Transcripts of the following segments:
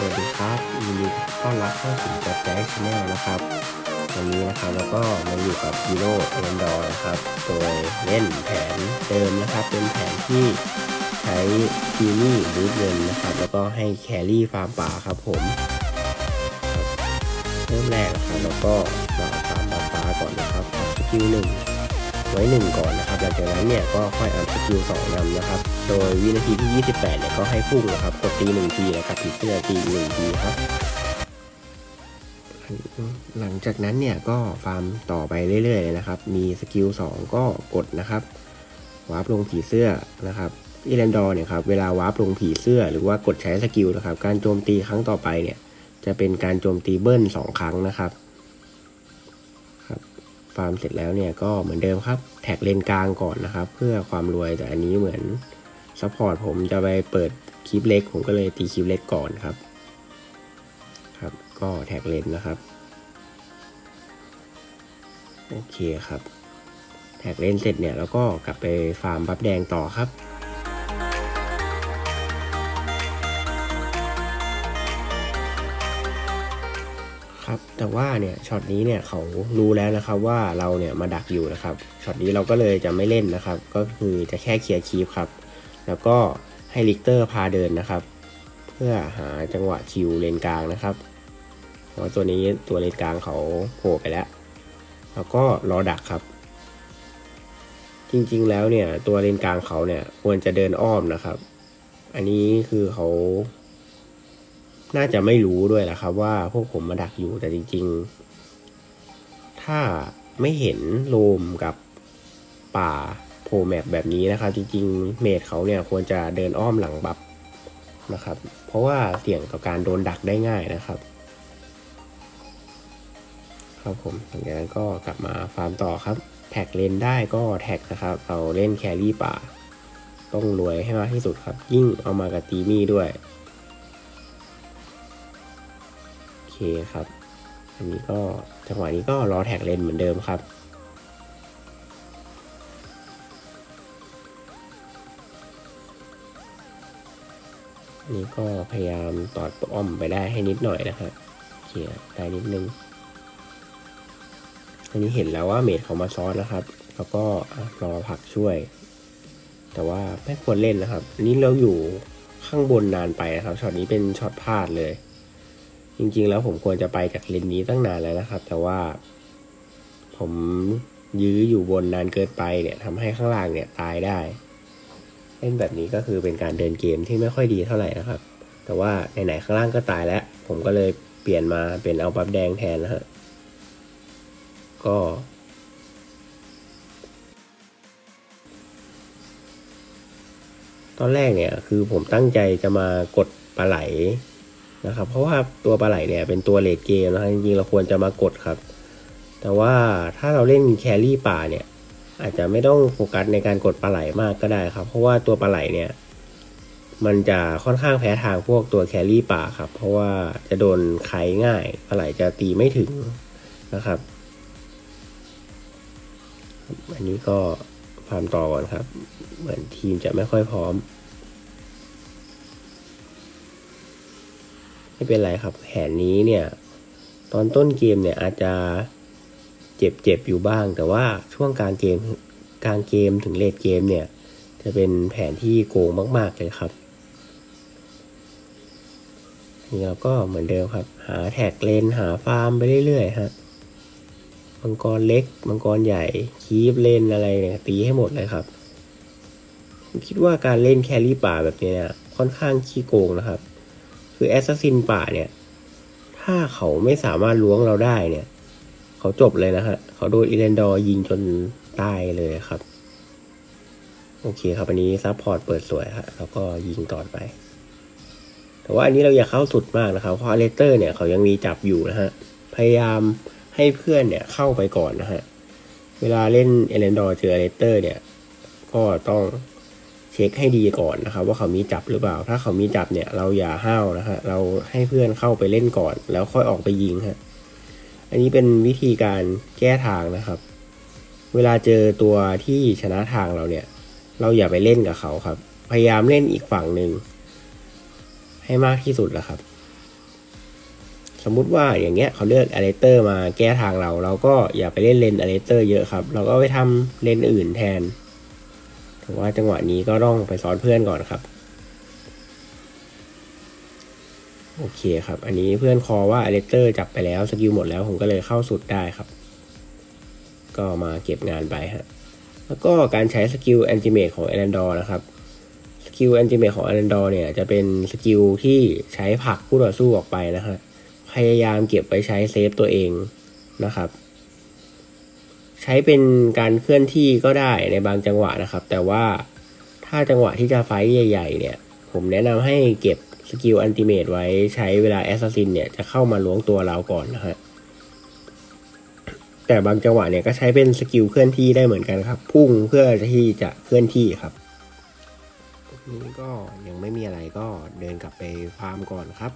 สวัสดีครับยินดีต้อนรับเข้าสู่จัดแจ๊ชแนลนะครับ วันนี้นะครับแล้วก็มาอยู่กับฮีโร่เอ็นดอร์นะครับ โดยเล่นแผนเดิมนะครับ เป็นแผนที่ใช้ทีนี่บูทเงินนะครับ แล้วก็ให้แครี่ฟาร์มป่าครับผมเริ่มแรกนะครับแล้วก็มาฟาร์มบัฟฟ้าก่อนนะครับสกิลหนึ่ง ไว้หนึ่งก่อนนะครับหลังจากนั้นเนี่ยก็ค่อยอัพสกิลสองนำนะครับ โดยวินาทีที่ 28เนี่ยก็ให้พุ่งนะครับกดตีหนึ่งทีแล้วกับผีเสื้อตีหนึ่งทีครับหลังจากนั้นเนี่ยก็ฟาร์มต่อไปเรื่อยๆเลยนะครับ มีสกิล2ก็กดนะครับวาร์ปลงผีเสื้อนะครับอีแลนดอร์เนี่ยครับเวลาวาร์ปลงผีเสื้อหรือว่ากดใช้สกิลนะครับ การโจมตีครั้งต่อไปเนี่ยจะเป็นการโจมตีเบิ้ลสองครั้งนะครับ ฟาร์มเสร็จแล้วเนี่ยก็เหมือนเดิมครับ แท็กเลนกลางก่อนนะครับ เพื่อความรวยแต่อันนี้เหมือนซัพพอร์ตผมจะไปเปิดคลิปเล็ก ผมก็เลยตีคลิปเล็กก่อนครับ ครับ ก็แท็กเลนนะครับ โอเคครับ แท็กเลนเสร็จเนี่ยแล้วก็กลับไปฟาร์มบัฟแดงต่อครับ ครับ แต่ว่าเนี่ยช็อตนี้เนี่ยเขารู้แล้วนะครับว่าเราเนี่ยมาดักอยู่นะครับช็อตนี้เราก็เลยจะไม่เล่นนะครับ ก็คือจะแค่เคลียร์คีฟครับ แล้วก็ให้ลิกเตอร์พาเดินนะครับ เพื่อหาจังหวะคิวเลนกลางนะครับเพราะตัวนี้ตัวเลนกลางเขาโผล่ไปแล้ว แล้วก็รอดักครับ จริงๆแล้วเนี่ยตัวเลนกลางเขาเนี่ยควรจะเดินอ้อมนะครับ อันนี้คือเขา น่าจะไม่รู้ด้วยแหละครับ ว่าพวกผมมาดักอยู่แต่จริง ๆ ถ้าไม่เห็นโลมกับป่าโผล่แมปแบบนี้นะครับ จริง ๆ เมดเขาเนี่ยควรจะเดินอ้อมหลังบัฟนะครับ เพราะว่าเสี่ยงต่อการโดนดักได้ง่ายนะครับ ครับผมหลังจากนั้นก็กลับมาฟาร์มต่อครับ แท็กเลนได้ก็แท็กนะครับ เราเล่นแครี่ป่า ต้องรวยให้มากที่สุดครับ ยิ่งเอามากับตีมี่ด้วย เคครับ อันนี้ก็จังหวะนี้ก็รอแท็กเลนเหมือนเดิมครับอันนี้ก็พยายามตอดอ้อมไปได้ให้นิดหน่อยนะฮะโอเคได้นิดนึง อันนี้เห็นแล้วว่าเมดเขามาซ้อนนะครับ แล้วก็รอผลักช่วย แต่ว่าไม่ควรเล่นนะครับ อันนี้เราอยู่ข้างบนนานไปนะครับ ช็อตนี้เป็นช็อตพลาดเลย จริงๆ แล้วผมควรจะไปจากเลนนี้ตั้งนานแล้วนะครับ แต่ว่า ผมยื้ออยู่บนนานเกินไปเนี่ยทำให้ข้างล่างเนี่ยตายได้เล่นแบบนี้ก็คือเป็นการเดินเกมที่ไม่ค่อยดีเท่าไหร่นะครับ แต่ว่าไหนๆข้างล่างก็ตายแล้ว ผมก็เลยเปลี่ยนมาเป็นเอาบัฟแดงแทนนะฮะก็ตอนแรกเนี่ยคือผมตั้งใจจะมากดปลาไหล นะครับ เพราะว่าตัวปลาไหลเนี่ยเป็นตัวเลดเกมนะครับจริงๆเราควรจะมากดครับ แต่ว่าถ้าเราเล่นแครี่ป่าเนี่ย อาจจะไม่ต้องโฟกัสในการกดปลาไหลมากก็ได้ครับ เพราะว่าตัวปลาไหลเนี่ย มันจะค่อนข้างแพ้ทางพวกตัวแครี่ป่าครับ เพราะว่าจะโดนไขง่ายปลาไหลจะตีไม่ถึงนะครับอันนี้ก็ฟาร์มต่อก่อนครับ เหมือนทีมจะไม่ค่อยพร้อม ไม่เป็นไรครับ แผนนี้เนี่ย ตอนต้นเกมเนี่ยอาจจะเจ็บเจ็บอยู่บ้าง แต่ว่าช่วงกลางเกมกลางเกมถึงเลดเกมเนี่ย จะเป็นแผนที่โกงมากๆเลยครับนี่เราก็เหมือนเดิมครับ หาแท็กเลนหาฟาร์มไปเรื่อยๆฮะมังกรเล็ก มังกรใหญ่คีบเลนอะไรเนี่ยตีให้หมดเลยครับผมคิดว่าการเล่นแครี่ป่าแบบนี้เนี่ยค่อนข้างขี้โกงนะครับ คือแอสซัสซินป่าเนี่ย ถ้าเขาไม่สามารถล้วงเราได้เนี่ย เขาจบเลยนะฮะ เขาโดนอีเลนดอร์ยิงจนตายเลยครับ โอเคครับ อันนี้ซัพพอร์ตเปิดสวยครับแล้วก็ยิงต่อไป แต่ว่าอันนี้เราอย่าเข้าสุดมากนะครับ เพราะเลเตอร์เนี่ยเขายังมีจับอยู่นะฮะ พยายามให้เพื่อนเนี่ยเข้าไปก่อนนะฮะ เวลาเล่นเอเลนดอร์เจอเลเตอร์เนี่ย ก็ต้อง ช็คให้ดีก่อนนะครับ ว่าเขามีจับหรือเปล่า ถ้าเขามีจับเนี่ยเราอย่าห้าวนะฮะเราให้เพื่อนเข้าไปเล่นก่อน แล้วค่อยออกไปยิงฮะอันนี้เป็นวิธีการแก้ทางนะครับ เวลาเจอตัวที่ชนะทางเราเนี่ย เราอย่าไปเล่นกับเขาครับ พยายามเล่นอีกฝั่งหนึ่งให้มากที่สุดแหละครับ สมมุติว่าอย่างเงี้ยเขาเลือกอเลเตอร์มาแก้ทางเรา เราก็อย่าไปเล่นเลนอเลเตอร์เยอะครับ เราก็ไปทำเลนอื่นแทน แต่ว่าจังหวะนี้ก็ต้องไปสอนเพื่อนก่อนครับ โอเคครับ อันนี้เพื่อนคอว่าอเลเตอร์จับไปแล้วสกิลหมดแล้วผมก็เลยเข้าสุดได้ครับ ก็มาเก็บงานไปฮะแล้วก็การใช้สกิลแอนติเมตของเอ a นดอร์นะครับสกิลแอนติเมตของเอ a นดอร์เนี่ยจะเป็นสกิลที่ใช้ผลักคู่ต่อสู้ออกไปนะฮะพยายามเก็บไว้ใช้เซฟตัวเองนะครับ ใช้เป็นการเคลื่อนที่ก็ได้ในบางจังหวะนะครับ แต่ว่าถ้าจังหวะที่จะไฟใหญ่ ๆ เนี่ย ผมแนะนำให้เก็บสกิลอันติเมตไว้ใช้เวลาแอสซัสซินเนี่ยจะเข้ามาล้วงตัวเราก่อนนะฮะแต่บางจังหวะเนี่ยก็ใช้เป็นสกิลเคลื่อนที่ได้เหมือนกันครับ พุ่งเพื่อที่จะเคลื่อนที่ครับนี้ก็ยังไม่มีอะไรก็เดินกลับไปฟาร์มก่อนครับ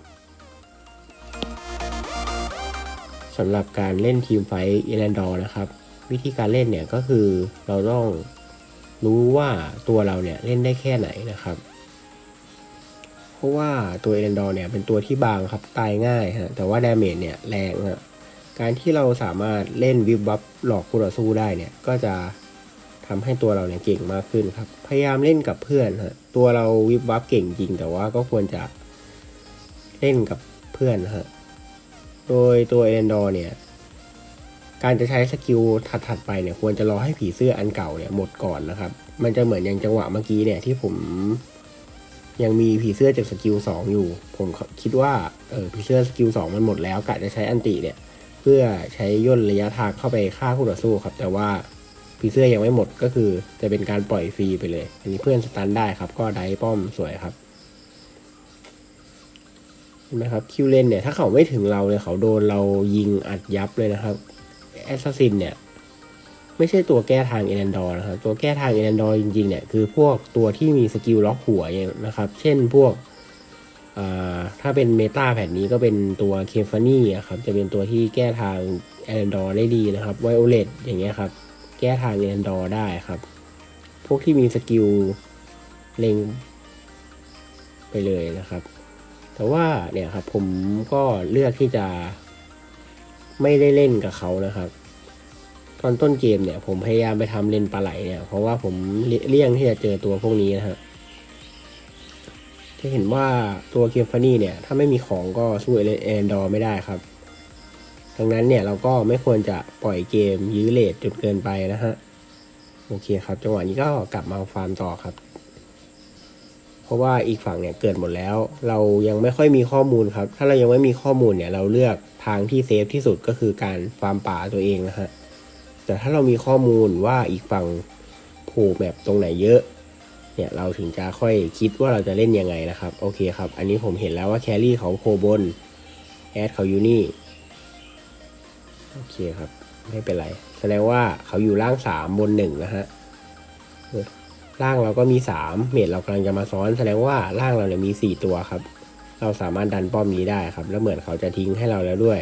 สำหรับการเล่นทีมไฟเอรันดอร์นะครับ วิธีการเล่นเนี่ยก็คือเราต้องรู้ว่าตัวเราเนี่ยเล่นได้แค่ไหนนะครับ เพราะว่าตัวเอรันดอร์เนี่ยเป็นตัวที่บางครับตายง่ายฮะแต่ว่าดาเมจเนี่ยแรงฮะการที่เราสามารถเล่นวิบวับหลอกคู่ต่อสู้ได้เนี่ยก็จะทำให้ตัวเราเนี่ยเก่งมากขึ้นครับ พยายามเล่นกับเพื่อนฮะตัวเราวิบวับเก่งจริง แต่ว่าก็ควรจะเล่นกับเพื่อนฮะโดยตัวเอเนดอร์เนี่ย การจะใช้สกิลถัดๆไปเนี่ยควรจะรอให้ผีเสื้ออันเก่าเนี่ยหมดก่อนนะครับ มันจะเหมือนอย่างจังหวะเมื่อกี้เนี่ยที่ผมยังมีผีเสื้อจากสกิลสองอยู่ ผมคิดว่าเออผีเสื้อสกิลสองมันหมดแล้วกะจะใช้อันติเนี่ย เพื่อใช้ย่นระยะทางเข้าไปฆ่าคู่ต่อสู้ครับ แต่ว่าผีเสื้อยังไม่หมดก็คือจะเป็นการปล่อยฟรีไปเลย อันนี้เพื่อนสตันได้ครับ ก็ได้ป้อมสวยครับเห็นไหมครับคิวเลนเนี่ยถ้าเขาไม่ถึงเราเลยเขาโดนเรายิงอัดยับเลยนะครับ แอสซัสซินเนี่ยไม่ใช่ตัวแก้ทางเอ a นดอร์นะครับตัวแก้ทางเอ a นดอร์จริงๆเนี่ยคือพวกตัวที่มีสกิลล็อกหัวนะครับ เช่นพวกถ้าเป็นเมตาแผ่นนี้ก็เป็นตัวเคฟานี่ครับจะเป็นตัวที่แก้ทางเอ a นดอร์ได้ดีนะครับไวโอเลตอย่างเงี้ยครับแก้ทางเอ a นดอร์ได้ครับ พวกที่มีสกิลเล็งไปเลยนะครับ แต่ว่าเนี่ยครับผมก็เลือกที่จะ ไม่ได้เล่นกับเขานะครับ ตอนต้นเกมเนี่ย ผมพยายามไปทำเลนปลาไหลเนี่ย เพราะว่าผมเลี่ยงที่จะเจอตัวพวกนี้นะฮะจะเห็นว่าตัวเกมฟานี่เนี่ย ถ้าไม่มีของก็สู้เอเอนดอร์ไม่ได้ครับ ดังนั้นเนี่ยเราก็ไม่ควรจะปล่อยเกมยื้อเลทจนเกินไปนะฮะ โอเคครับ จังหวะนี้ก็กลับมาฟาร์มต่อครับ ราะว่าอีกฝั่งเนี่ยเกิดหมดแล้ว เรายังไม่ค่อยมีข้อมูลครับ ถ้าเรายังไม่มีข้อมูลเนี่ยเราเลือกทางที่เซฟที่สุดก็คือการฟาร์มป่าตัวเองนะฮะแต่ถ้าเรามีข้อมูลว่าอีกฝั่งโผล่แมปตรงไหนเยอะ เนี่ยเราถึงจะค่อยคิดว่าเราจะเล่นยังไงนะครับ โอเคครับ อันนี้ผมเห็นแล้วว่าแครี่เขาโผล่บนแอดเขาอยู่นี่โอเคครับ ไม่เป็นไร แสดงว่าเขาอยู่ล่างสามบนหนึ่งนะฮะ ล่างเราก็มีสามเมดเรากำลังจะมาซ้อน แสดงว่าล่างเราเนี่ยมีสี่ตัวครับ เราสามารถดันป้อมนี้ได้ครับ แล้วเหมือนเขาจะทิ้งให้เราแล้วด้วย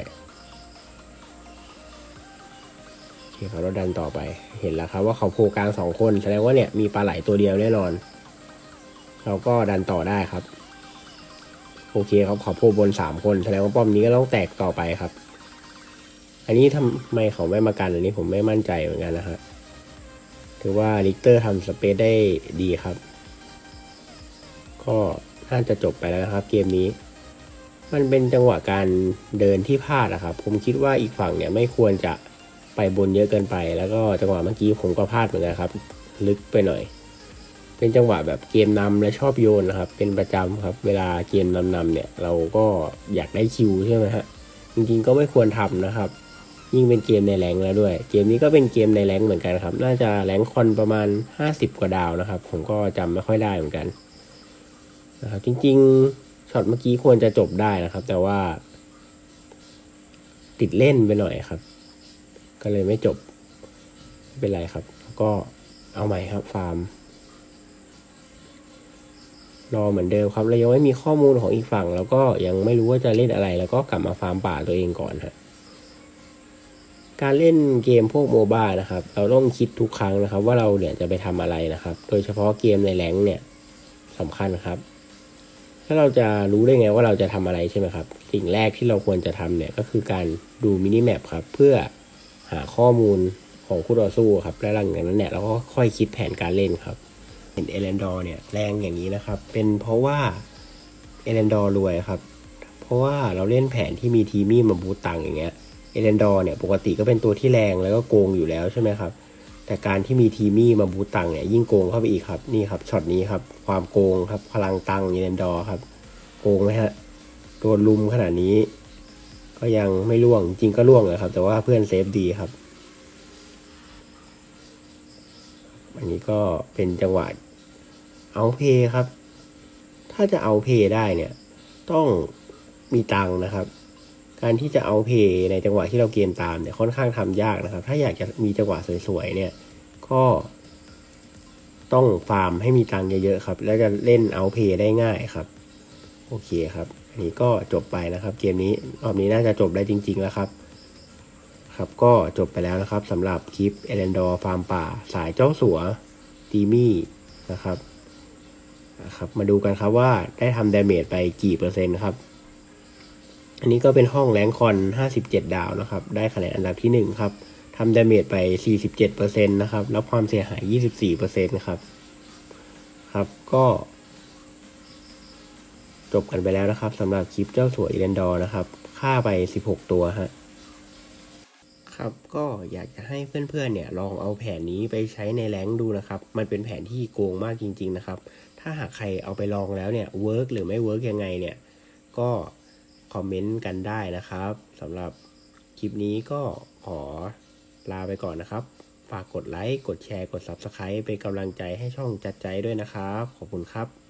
โอเคครับเราดันต่อไป เห็นแล้วครับว่าเขาโผล่กลางสองคน แสดงว่าเนี่ยมีปลาไหลตัวเดียวแน่นอน เราก็ดันต่อได้ครับ โอเคครับเขาโผล่บนสามคน แสดงว่าป้อมนี้ก็ต้องแตกต่อไปครับ อันนี้ทำไมเขาไม่มากันอันนี้ผมไม่มั่นใจเหมือนกันนะฮะ ถือว่าลิกเตอร์ทำสเปซได้ดีครับ ก็น่าจะจบไปแล้วนะครับ เกมนี้ มันเป็นจังหวะการเดินที่พลาดอะครับ ผมคิดว่าอีกฝั่งเนี่ยไม่ควรจะไปบนเยอะเกินไป แล้วก็จังหวะเมื่อกี้ผมก็พลาดเหมือนกันครับ ลึกไปหน่อย เป็นจังหวะแบบเกมนำและชอบโยนนะครับ เป็นประจำครับ เวลาเกมนำๆเนี่ย เราก็อยากได้คิวใช่ไหมฮะจริงๆก็ไม่ควรทำนะครับ ยิ่งเป็นเกมในแรงแล้วด้วย เกมนี้ก็เป็นเกมในแรงเหมือนกันครับ น่าจะแรงคอนประมาณ 50 กว่าดาวนะครับ ผมก็จำไม่ค่อยได้เหมือนกันนะครับจริงๆช็อตเมื่อกี้ควรจะจบได้นะครับ แต่ว่า ติดเล่นไปหน่อยครับ ก็เลยไม่จบไม่เป็นไรครับ ก็เอาใหม่ครับฟาร์มรอเหมือนเดิมครับเรายังไม่มีข้อมูลของอีกฝั่ง แล้วก็ยังไม่รู้ว่าจะเล่นอะไร แล้วก็กลับมาฟาร์มป่าตัวเองก่อนฮะ การเล่นเกมพวกโมบ้านะครับ เราต้องคิดทุกครั้งนะครับ ว่าเราเนี่ยจะไปทำอะไรนะครับ โดยเฉพาะเกมในแรงเนี่ยสำคัญครับ ถ้าเราจะรู้ได้ไงว่าเราจะทำอะไรใช่ไหมครับ สิ่งแรกที่เราควรจะทำเนี่ยก็คือการดูมินิแมปครับ เพื่อหาข้อมูลของคู่ต่อสู้ครับ และหลังจากนั้นเนี่ยเราก็ค่อยคิดแผนการเล่นครับ เห็นเอเลนดอร์เนี่ยแรงอย่างนี้นะครับ เป็นเพราะว่าเอเลนดอร์รวยครับ เพราะว่าเราเล่นแผนที่มีทีมี่มาบูตตังอย่างเงี้ย เอเลนดอร์เนี่ยปกติก็เป็นตัวที่แรงแล้วก็โกงอยู่แล้วใช่ไหมครับ แต่การที่มีทีมี่มาบูตตังค์เนี่ยยิ่งโกงเข้าไปอีกครับนี่ครับช็อตนี้ครับความโกงครับพลังตังเอเลนดอร์ครับโกงไหมฮะโดนลุมขนาดนี้ ก็ยังไม่ล่วงจริงก็ล่วงเลยครับ แต่ว่าเพื่อนเซฟดีครับ อันนี้ก็เป็นจังหวะเอาเพย์ครับ ถ้าจะเอาเพย์ได้เนี่ย ต้องมีตังนะครับ การที่จะเอาเพย์ในจังหวะที่เราเกมตามเนี่ยค่อนข้างทำยากนะครับ ถ้าอยากจะมีจังหวะสวยๆเนี่ยก็ต้องฟาร์มให้มีตังเยอะๆครับ แล้วจะเล่นเอาเพย์ได้ง่ายครับ โอเคครับ อันนี้ก็จบไปนะครับ เกมนี้รอบนี้น่าจะจบได้จริง ๆ แล้วครับ ครับก็จบไปแล้วนะครับสำหรับคลิปเอเลนดอร์ฟาร์มป่า สายเจ้าสัวตีมี่นะครับนะครับ มาดูกันครับว่าได้ทำดาเมจไปกี่เปอร์เซ็นต์ครับ อันนี้ก็เป็นห้องแรงคอน 57 ดาวนะครับ ได้คะแนนอันดับที่ 1 ครับทำดาเมจไป 47%นะครับ รับความเสียหาย 24%ครับ ครับ ก็ จบกันไปแล้วนะครับสำหรับคลิปเจ้าสัวอีเลนดอร์นะครับ ฆ่าไป 16 ตัวฮะ ครับก็อยากจะให้เพื่อนๆ เนี่ย ลองเอาแผนนี้ไปใช้ในแรงดูนะครับ มันเป็นแผนที่โกงมากจริง ๆ นะครับ ถ้าหากใครเอาไปลองแล้วเนี่ย เวิร์กหรือไม่เวิร์กยังไงเนี่ย ก็ คอมเมนต์กันได้นะครับสำหรับคลิปนี้ก็ขอลาไปก่อนนะครับ ฝากกดไลค์ กดแชร์ กด Subscribe เป็นกำลังใจให้ช่องจัดใจด้วยนะครับ ขอบคุณครับ